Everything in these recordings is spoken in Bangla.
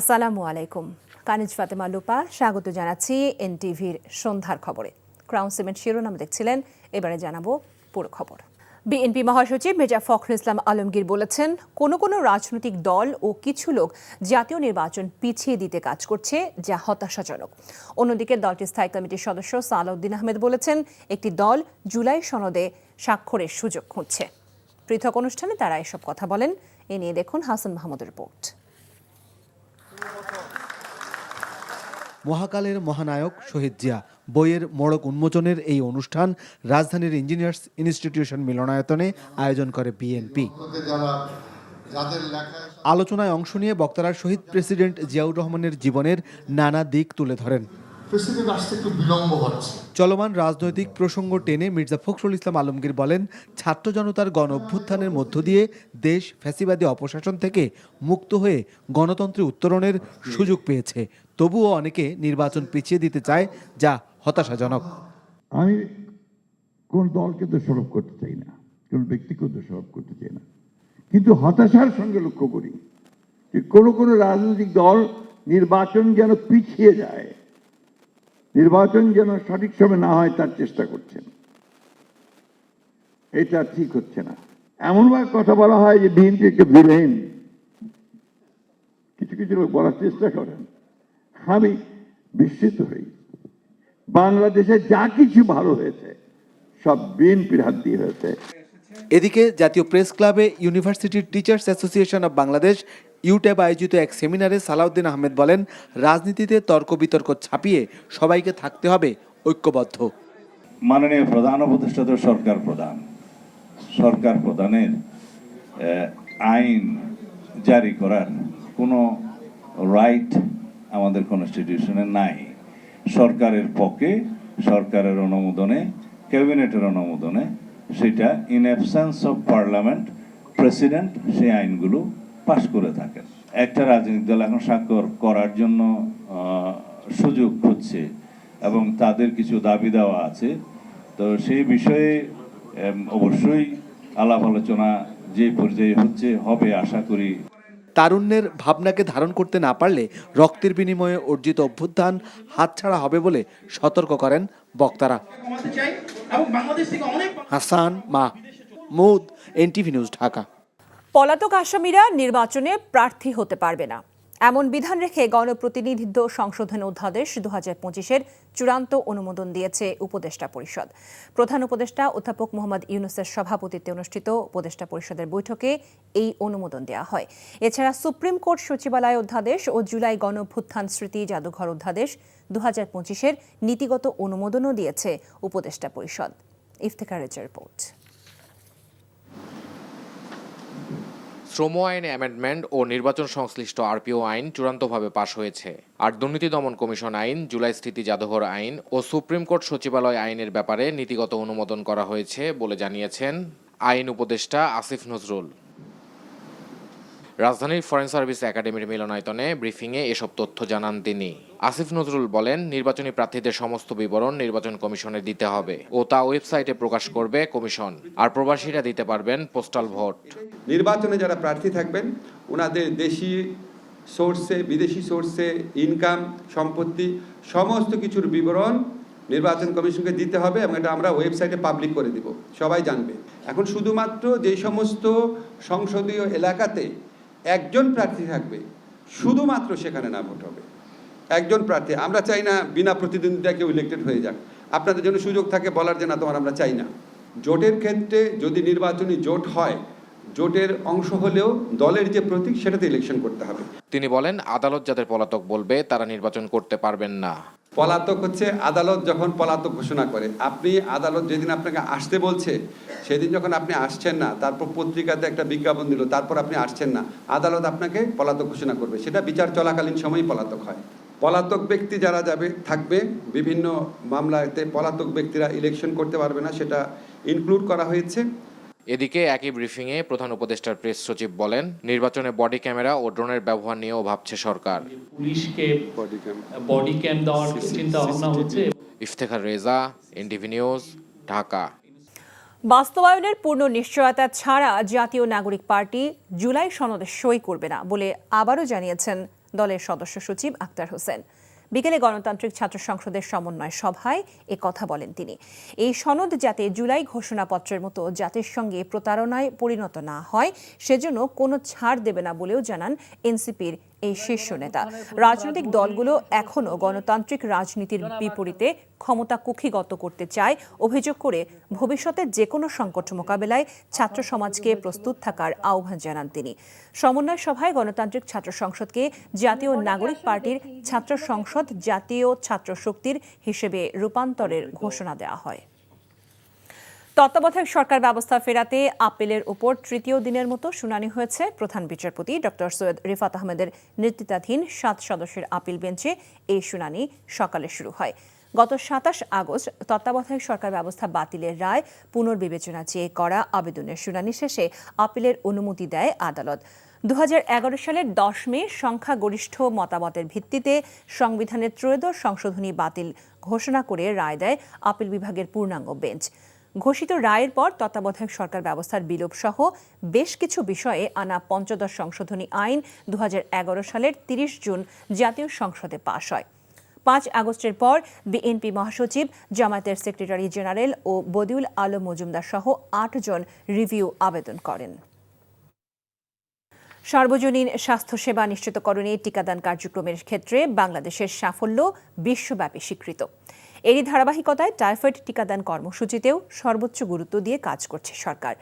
আসসালামু আলাইকুম। কানিজ ফাতেমা লুপা, স্বাগত জানাচ্ছি এনটিভির সন্ধ্যার খবরে। ক্রাউন সিমেন্ট শিরোনাম দেখছিলেন, এবারে জানাব পুরো খবর। বিএনপি মহাসচিব মির্জা ফখরুল ইসলাম আলমগীর বলেছেন, কোনো কোনো রাজনৈতিক দল ও কিছু লোক জাতীয় নির্বাচন পিছিয়ে দিতে কাজ করছে, যা হতাশাজনক। অন্যদিকে দলটির স্থায়ী কমিটির সদস্য সালাউদ্দিন আহমেদ বলেছেন, একটি দল জুলাই সনদে স্বাক্ষরের সুযোগ খুঁজছে। পৃথক অনুষ্ঠানে তারা এসব কথা বলেন। এ নিয়ে দেখুন হাসান মাহমুদের রিপোর্ট। মহাকালের মহানায়ক শহীদ জিয়া, বইয়ের মোড়ক উন্মোচনের এই অনুষ্ঠান রাজধানীর ইঞ্জিনিয়ার্স ইনস্টিটিউশন মিলনায়তনে আয়োজন করে বিএনপি আলোচনায় অংশ নিয়ে বক্তারা শহীদ প্রেসিডেন্ট জিয়াউর রহমানের জীবনের নানা দিক তুলে ধরেন। প্রেসিডেন্ট আসতে একটু বিলম্ব হচ্ছে। চলমান রাজনৈতিক প্রসঙ্গ টেনে মির্জা ফখরুল ইসলাম আলমগীর বলেন ছাত্র জনতার গণ অভ্যুত্থানের মধ্য দিয়ে দেশ ফ্যাসিবাদী অপশাসন থেকে মুক্ত হয়ে গণতন্ত্রে উত্তরণের সুযোগ পেয়েছে। তবুও অনেকে নির্বাচন পিছিয়ে দিতে চায় যা হতাশাজনক। আমি কোন দলকে দোষারোপ করতে চাই না কোন ব্যক্তিকে দোষারোপ করতে চাই না। কিন্তু হতাশার সঙ্গে লক্ষ্য করি যে কোনো কোনো রাজনৈতিক দল নির্বাচন যেন পিছিয়ে যায়। নির্বাচন যেন সঠিক সময় না হয়, তার চেষ্টা করছেন। এটা ঠিক হচ্ছে না। এমনভাবে কথা বলা হয় যে বিএনপি একটা ভিলেন কিছু কিছু লোক বলার চেষ্টা করেন। আমি বিস্মিত হই। বাংলাদেশে যা কিছু ভালো হয়েছে, সব বিএনপির হাত দিয়ে হয়েছে। এদিকে জাতীয় প্রেস ক্লাবে ইউনিভার্সিটির teachers association of Bangladesh UTAB আয়োজিত এক সেমিনারে সালাউদ্দিন আহমেদ বলেন, রাজনীতিতে তর্ক বিতর্ক ছাপিয়ে সবাইকে থাকতে হবে ঐক্যবদ্ধ। মাননীয় প্রধান উপদেষ্টা সরকার প্রধান। সরকার প্রধানের আইন জারি করার কোনো রাইট আমাদের কনস্টিটিউশনে নাই। সরকারের পক্ষে, সরকারের অনুমোদনে, ক্যাবিনেটের অনুমোদনে, সেটা in absence of parliament president সেই আইনগুলো পাশ করে থাকেন। একটা রাজনৈতিক দল এখন স্বাক্ষর করার জন্য সুযোগ খুঁজছে এবং তাদের কিছু দাবি দেওয়া আছে। তো সেই বিষয়ে অবশ্যই আলাপ আলোচনা যে পর্যায়ে হচ্ছে হবে আশা করি। তারুণ্যের ভাবনাকে ধারণ করতে না পারলে রক্তের বিনিময়ে অর্জিত অভ্যুত্থান হাতছাড়া হবে বলে সতর্ক করেন বক্তারা। কমাতে চাই এবং বাংলাদেশ থেকে অনেক হাসান মা মুদ এনটিভি নিউজ ঢাকা। পলাতক আসামিরা নির্বাচনে প্রার্থী হতে পারবে না। এমন বিধান রেখে গণপ্রতিনিধিত্ব সংশোধন অধ্যাদেশ দু হাজার পঁচিশের চূড়ান্ত অনুমোদন দিয়েছে উপদেষ্টা পরিষদ। প্রধান উপদেষ্টা অধ্যাপক মোহাম্মদ ইউনুসের সভাপতিত্বে অনুষ্ঠিত উপদেষ্টা পরিষদের বৈঠকে এই অনুমোদন দেওয়া হয়। এছাড়া সুপ্রিম কোর্ট সচিবালয় অধ্যাদেশ ও জুলাই গণভ্যুত্থান স্মৃতি জাদুঘর অধ্যাদেশ দু হাজার পঁচিশের নীতিগত অনুমোদনও দিয়েছে উপদেষ্টা পরিষদ। ইফতেখারের রিপোর্ট। শ্রম আইন অ্যামেন্ডমেন্ট ও নির্বাচন সংশ্লিষ্ট আরপিও আইন চূড়ান্তভাবে পাশ হয়েছে। আর দুর্নীতি দমন কমিশন আইন, জুলাই স্থিতি জাদুঘর আইন ও সুপ্রিম কোর্ট সচিবালয় আইনের ব্যাপারে নীতিগত অনুমোদন করা হয়েছে বলে জানিয়েছেন আইন উপদেষ্টা আসিফ নজরুল। রাজধানীর ফরেন সার্ভিস একাডেমির মিলনায়তনে ব্রিফিংয়ে এসব তথ্য জানান তিনি। আসিফ নজরুল বলেন, নির্বাচনী প্রার্থীদের সমস্ত বিবরণ নির্বাচন কমিশনে দিতে হবে ও তা ওয়েবসাইটে প্রকাশ করবে কমিশন, আর প্রবাসীরা দিতে পারবেন পোস্টাল ভোট। নির্বাচনে যারা প্রার্থী থাকবেন, ওনাদের দেশি সোর্সে, বিদেশি সোর্সে, ইনকাম, সম্পত্তি, সমস্ত কিছুর বিবরণ নির্বাচন কমিশনকে দিতে হবে এবং এটা আমরা ওয়েবসাইটে পাবলিক করে দিব। সবাই জানবে। এখন শুধুমাত্র যে সমস্ত সংসদীয় এলাকাতে একজন প্রার্থী থাকবে, শুধুমাত্র সেখানে না ভোট হবে। একজন প্রার্থী, আমরা চাই না বিনা প্রতিদ্বন্দ্বিতা কেউ ইলেক্টেড হয়ে যাক। আপনাদের জন্য সুযোগ থাকে বলার যে না, তোমার আমরা চাই না। জোটের ক্ষেত্রে যদি নির্বাচনী জোট হয়, জোটের অংশ হলেও দলের যে প্রতীক, সেটাতে ইলেকশন করতে হবে। তিনি বলেন, আদালত যাদের পলাতক বলবে, তারা নির্বাচন করতে পারবেন না। পলাতক হচ্ছে আদালত যখন পলাতক ঘোষণা করে। আপনি আদালত যেদিন আপনাকে আসতে বলছে, সেদিন যখন আপনি আসছেন না, তারপর পত্রিকাতে একটা বিজ্ঞাপন দিল, তারপর আপনি আসছেন না, আদালত আপনাকে পলাতক ঘোষণা করবে। সেটা বিচার চলাকালীন সময়ই পলাতক হয়। পলাতক ব্যক্তি যারা যাবে, থাকবে, বিভিন্ন মামলাতে পলাতক ব্যক্তিরা ইলেকশন করতে পারবে না, সেটা ইনক্লুড করা হয়েছে। এদিকে একই ব্রিফিংয়ে প্রধান উপদেষ্টার প্রেস সচিব বলেন নির্বাচনে বডি ক্যামেরা ও ড্রোনের ব্যবহার নিয়েও ভাবছে সরকার। পুলিশকে বডি ক্যাম দেওয়ার চিন্তা ভাবনা হচ্ছে। Iftekhar Reza NTV news Dhaka. বাস্তবায়নের পূর্ণ নিশ্চয়তা ছাড়া জাতীয় নাগরিক পার্টি জুলাই সনদে সই করবে না বলে আবারও জানিয়েছেন দলের সদস্য সচিব আক্তার হোসেন। বিকেলে গণতান্ত্রিক ছাত্র সংসদের সমন্বয় সভায় এ কথা বলেন তিনি। এই সনদ যাতে জুলাই ঘোষণাপত্রের মতো জাতির সঙ্গে প্রতারণায় পরিণত না হয়, সেজন্য কোনো ছাড় দেবে না বলেও জানান এনসিপির এই শীর্ষ নেতা। রাজনৈতিক দলগুলো এখনও গণতান্ত্রিক রাজনীতির বিপরীতে ক্ষমতা কুক্ষিগত করতে চায়। অভিযোগ করে ভবিষ্যতে যে কোনো সংকট মোকাবেলায় ছাত্র সমাজকে প্রস্তুত থাকার আহ্বান জানান তিনি। সমন্বয় সভায় গণতান্ত্রিক ছাত্র সংসদকে জাতীয় নাগরিক পার্টির ছাত্র সংসদ জাতীয় ছাত্র শক্তির হিসেবে রূপান্তরের ঘোষণা দেওয়া হয়। তত্ত্বাবধায়ক সরকার ব্যবস্থা ফেরাতে আপিলের উপর তৃতীয় দিনের মতো শুনানি হয়েছে। প্রধান বিচারপতি ডক্টর সৈয়দ রিফাত আহমেদের নেতৃত্বাধীন সাত সদস্যের আপিল বেঞ্চে এই শুনানি সকালে শুরু হয়। গত সাতাশ আগস্ট তত্ত্বাবধায়ক সরকার ব্যবস্থা বাতিলের রায় পুনর্বিবেচনা চেয়ে করা আবেদনের শুনানি শেষে আপিলের অনুমতি দেয় আদালত। দু হাজার এগারো সালের দশ মে সংখ্যাগরিষ্ঠ মতামতের ভিত্তিতে সংবিধানের ত্রয়োদশ সংশোধনী বাতিল ঘোষণা করে রায় দেয় আপিল বিভাগের পূর্ণাঙ্গ বেঞ্চ। ঘোষিত রায়ের পর তত্ত্বাবধায়ক সরকার ব্যবস্থার বিলোপ সহ বেশ কিছু বিষয়ে আনা পঞ্চদশ সংশোধনী আইন দু হাজার এগারো সালের তিরিশ জুন জাতীয় সংসদে পাশ হয়। পাঁচ আগস্টের পর বিএনপি মহাসচিব, জামায়াতের সেক্রেটারি জেনারেল ও বদিউল আলম মজুমদার সহ আটজন রিভিউ আবেদন করেন। সার্বজনীন স্বাস্থ্যসেবা নিশ্চিতকরণে টিকাদান কার্যক্রমের ক্ষেত্রে বাংলাদেশের সাফল্য বিশ্বব্যাপী স্বীকৃত। এরই ধারাবাহিকতায় টাইফয়েড টিকাদান কর্মসূচিতেও সর্বোচ্চ গুরুত্ব দিয়ে কাজ করছে সরকার।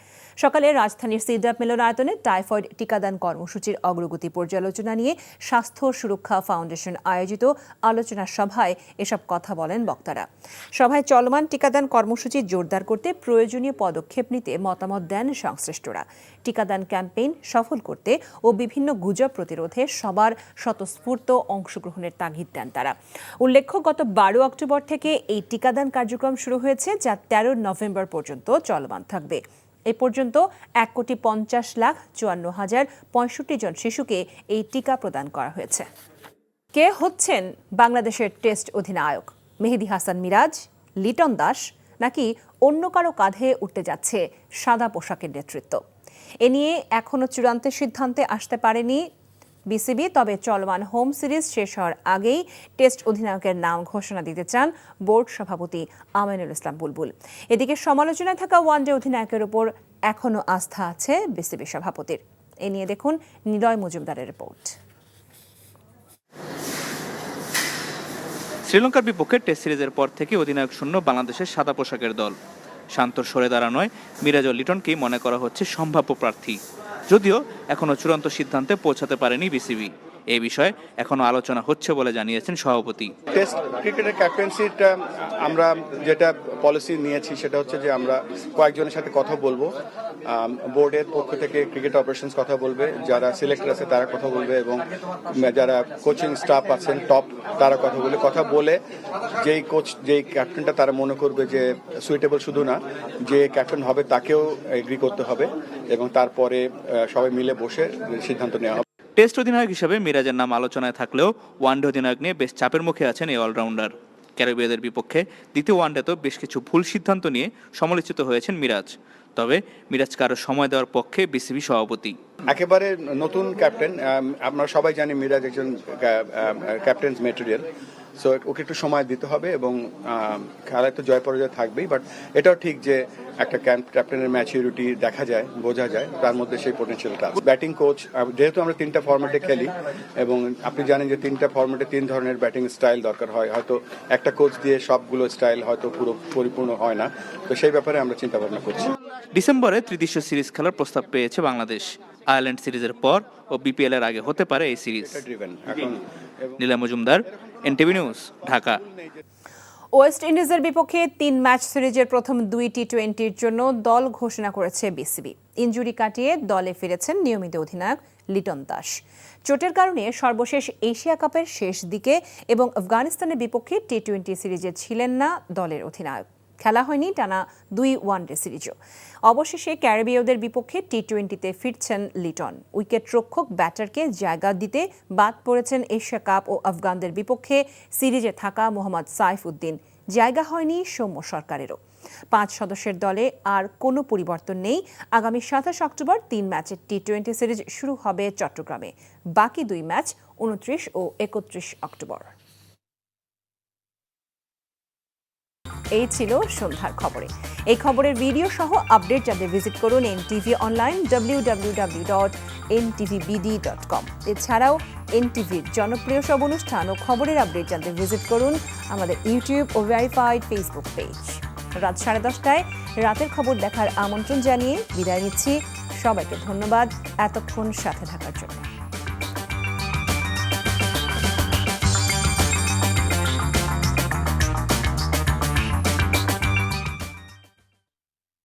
সকালে রাজধানীর সিডাপ মিলনায়তনে টাইফয়েড টিকাদান কর্মসূচির অগ্রগতি পর্যালোচনা নিয়ে স্বাস্থ্য সুরক্ষা ফাউন্ডেশন আয়োজিত আলোচনা সভায় এসব কথা বলেন বক্তারা। সভায় চলমান টিকাদান কর্মসূচি জোরদার করতে প্রয়োজনীয় পদক্ষেপ নিতে মতামত দেন সংশ্লিষ্টরা। টিকাদান ক্যাম্পেইন সফল করতে ও বিভিন্ন গুজব প্রতিরোধে সবার স্বতঃস্ফূর্ত অংশগ্রহণের তাগিদ দেন তারা। উল্লেখ্য, গত বারো অক্টোবর থেকে এই টিকাদান কার্যক্রম শুরু হয়েছে, যা তেরো নভেম্বর পর্যন্ত চলমান থাকবে। এ পর্যন্ত এক কোটি পঞ্চাশ লাখ চুয়ান্ন হাজার পঁয়ষট্টি জন শিশুকে এই টিকা প্রদান করা হয়েছে। কে হচ্ছেন বাংলাদেশের টেস্ট অধিনায়ক? মেহেদি হাসান মিরাজ, লিটন দাস, নাকি অন্য কারও কাঁধে উঠতে যাচ্ছে সাদা পোশাকের নেতৃত্ব? এ নিয়ে এখনও চূড়ান্ত সিদ্ধান্তে আসতে পারেনি বিসিবি, তবে চলমান হোম সিরিজ শেষ হওয়ার আগেই টেস্ট অধিনায়কের নাম ঘোষণা দিতে চান বোর্ড সভাপতি আমিনুল ইসলাম বুলবুল। এদিকে সমালোচনায় থাকা ওয়ানডে অধিনায়কের উপর এখনও আস্থা আছে বিসিবি সভাপতির। এ নিয়ে দেখুন নিলয় মজুমদারের রিপোর্ট। শ্রীলঙ্কার বিপক্ষে টেস্ট সিরিজের পর থেকে অধিনায়ক শূন্য বাংলাদেশের সাদা পোশাকের দল। শান্তর সরে দাঁড়ানোয় মিরাজ লিটনকেই মনে করা হচ্ছে সম্ভাব্য প্রার্থী। যদিও এখনও চূড়ান্ত সিদ্ধান্তে পৌঁছাতে পারেনি বিসিবি। এই বিষয়ে এখনও আলোচনা হচ্ছে বলে জানিয়েছেন সভাপতি। টেস্ট ক্রিকেটের ক্যাপ্টেন্সিটা আমরা যেটা পলিসি নিয়েছি সেটা হচ্ছে যে আমরা কয়েকজনের সাথে কথা বলব। বোর্ডের পক্ষ থেকে ক্রিকেট অপারেশনস কথা বলবে, যারা সিলেক্টর আছে তারা কথা বলবে এবং যারা কোচিং স্টাফ আছেন, টপ, তারা কথা বলে কথা বলে যেই কোচ, যেই ক্যাপ্টেনটা তারা মনে করবে যে সুইটেবল শুধু না, যে ক্যাপ্টেন হবে তাকেও এগ্রি করতে হবে এবং তারপরে সবাই মিলে বসে সিদ্ধান্ত নেওয়া হবে। টেস্ট অধিনায়ক হিসেবে মিরাজের নাম আলোচনায় থাকলেও ওয়ানডে অধিনায়ক নিয়ে বেশ চাপের মুখে আছেন এই অলরাউন্ডার। ক্যারিবিয়াদের বিপক্ষে দ্বিতীয় ওয়ানডেতেও বেশ কিছু ভুল সিদ্ধান্ত নিয়ে সমালোচিত হয়েছেন মিরাজ। তবে মিরাজকে আরও সময় দেওয়ার পক্ষে বিসিবি সভাপতি। একেবারে নতুন ক্যাপ্টেন আম, আমরা সবাই জানি মিরাজ একজন ক্যাপ্টেন্স মেটেরিয়াল। সো ওকে একটু সময় দিতে হবে এবং খেলায় তো জয় পরাজয় থাকবেই বাট এটাও ঠিক যে একটা ক্যাপ্টেনের ম্যাচিউরিটি দেখা যায় বোঝা যায় তার মধ্যে সেই পোটেনশিয়ালটা ব্যাটিং কোচ যেহেতু আমরা তিনটা ফর্মেটে খেলি এবং আপনি জানেন যে তিনটা ফর্মেটে তিন ধরনের ব্যাটিং স্টাইল দরকার হয়। হয়তো একটা কোচ দিয়ে সবগুলো স্টাইল হয়তো পুরো পরিপূর্ণ হয় না। তো সেই ব্যাপারে আমরা চিন্তা ভাবনা করছি। ডিসেম্বরে ত্রিদেশীয় সিরিজ খেলার প্রস্তাব পেয়েছে বাংলাদেশ। আয়ারল্যান্ড সিরিজের পর ও বিপিএল এর আগে হতে পারে এই series. Nila Majumdar NTV news Dhaka. West ইন্ডিজের বিপক্ষে তিন ম্যাচ সিরিজের প্রথম দুই টি টোয়েন্টির জন্য দল ঘোষণা করেছে বিসিবি। ইঞ্জুরি কাটিয়ে দলে ফিরেছেন নিয়মিত অধিনায়ক লিটন দাস। চোটের কারণে সর্বশেষ এশিয়া কাপের শেষ দিকে এবং আফগানিস্তানের বিপক্ষে টি টোয়েন্টি সিরিজে ছিলেন না দলের অধিনায়ক। খেলা হয়নি, টানা দুই ওয়ানডে সিরিজও অবশেষে ক্যারিবীয়দের বিপক্ষে টি টোয়েন্টিতে ফিরছেন লিটন। উইকেট রক্ষক ব্যাটারকে জায়গা দিতে বাদ পড়েছেন এশিয়া কাপ ও আফগানদের বিপক্ষে সিরিজে থাকা মোহাম্মদ সাইফ উদ্দিন। জায়গা হয়নি সৌম্য সরকারেরও। পাঁচ সদস্যের দলে আর কোনো পরিবর্তন নেই। আগামী সাতাশ অক্টোবর তিন ম্যাচের টি টোয়েন্টি সিরিজ শুরু হবে চট্টগ্রামে। বাকি দুই ম্যাচ উনত্রিশ ও একত্রিশ অক্টোবর। এই ছিল সন্ধ্যার খবরে। এই খবরের ভিডিও সহ আপডেট জানতে ভিজিট করুন N TV online W W W dot N TV BD dot com এছাড়াও এন টিভির জনপ্রিয় সব অনুষ্ঠান ও খবরের আপডেট জানতে ভিজিট করুন আমাদের ইউটিউব ও ভেরিফাইড ফেসবুক পেজ রাত সাড়ে দশটায় রাতের খবর দেখার আমন্ত্রণ জানিয়ে বিদায় নিচ্ছি। সবাইকে ধন্যবাদ। এতক্ষণ সাথে থাকার জন্য।